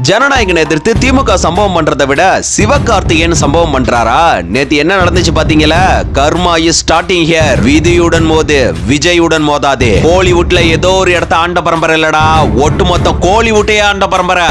ஜனநாயகனை எதிர்த்து திமுக சம்பவம் பண்றதை விட சிவகார்த்திகேயன் சம்பவம் பண்றாரா? நேத்து என்ன நடந்துச்சு பாத்தீங்களா? கர்மா இஸ் ஸ்டார்டிங் ஹியர் விதியுடன் மோது விஜயுடன் மோதாதே. கோலிவுட்ல ஏதோ ஒரு இடத்த ஆண்ட பரம்பரை இல்லடா. ஒட்டுமொத்த கோலிவுட்டையே ஆண்ட பரம்பரை.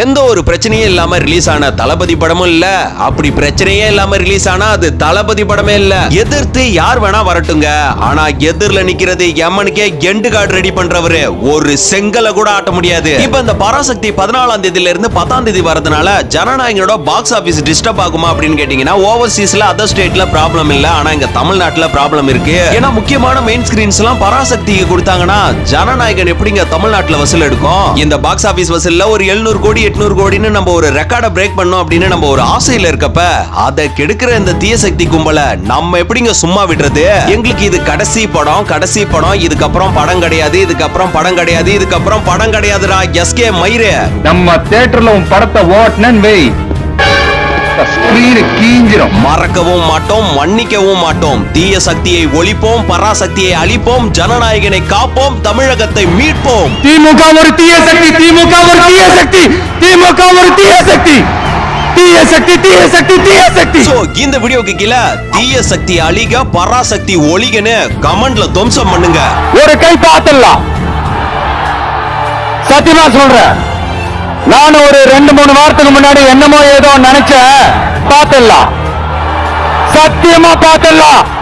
எந்த ஒரு பிரச்சனையும் இல்லாம ரிலீஸ் ஆன தளபதி படமும் இல்ல. அப்படி பிரச்சனையே இல்லாம ரிலீஸ் ஆனா அது தளபதி படமே இல்ல. எதிர்த்து யார் வேணா வரட்டுங்க. ஆனா எதிர்ல நிக்கிறது எம்மனுக்கே எண்டு கார்டு ரெடி பண்றவரு. ஒரு செங்கலை கூட ஆட்ட முடியாது. இப்ப இந்த பராசக்தி பதினாலாம் தேதியில இருந்து பத்தாம் தேதி வரதுனால ஜனநாயகனோட பாக்ஸ் ஆபீஸ் டிஸ்டர்ப் ஆகுமா அப்படின்னு கேட்டீங்கன்னா ஓவர்சீஸ்ல அதர் ஸ்டேட்ல ப்ராப்ளம் இல்ல. ஆனா இங்க தமிழ்நாட்டுல ப்ராப்ளம் இருக்கு. ஏன்னா முக்கியமான மெயின் ஸ்கிரீன்ஸ் எல்லாம் பராசக்திக்கு கொடுத்தாங்கன்னா ஜனநாயகன் எப்படிங்க தமிழ்நாட்டுல வசூல் எடுக்கும்? இந்த பாக்ஸ் ஆபீஸ் வசூல்ல ஒரு 700 கோடி எட்நூறு கோடின்னு நம்ம ஒரு ரெக்கார்டை பிரேக் பண்ணோம் அப்படின்னு நம்ம ஒரு ஆசையில இருக்கப்ப அதை கெடுக்கிற இந்த தீய சக்தி கும்பல நம்ம எப்படிங்க சும்மா விடுறது? எங்களுக்கு இது கடைசி படம் கடைசி படம் இதுக்கப்புறம் படம் கிடையாது இதுக்கப்புறம் படம் கிடையாது இதுக்கப்புறம் படம் கிடையாதுடா எஸ்கே மயிரே நம்ம தேட்டர்ல உன் படத்தை ஓட்டினு வை. ஸ்கிரீனு கீஞ்சிரும். மறக்கவும் மாட்டோம் மன்னிக்கவும் மாட்டோம். தீய சக்தியை ஒழிப்போம் பராசக்தியை அழிப்போம் ஜனநாயகனை காப்போம் தமிழகத்தை மீட்போம். திமுக ஒரு தீய சக்தி திமுக ஒரு தீய சக்தி திமுக ஒரு தீய சக்தி. தீய சக்தி தீய சக்தி தீய சக்தி. சோ இந்த வீடியோக்கு கீழே தீய சக்தி அழிக பராசக்தி ஒழிகன்னு கமெண்ட்ல துவம்சம் பண்ணுங்க. ஒரு கை பார்த்துடலாம். சத்தியமா சொல்றேன். நான் ஒரு ரெண்டு மூணு வாரத்துக்கு முன்னாடி என்னமோ ஏதோ நினைச்சேன். பார்த்துடலாம். சத்தியமா பார்த்துடலாம்.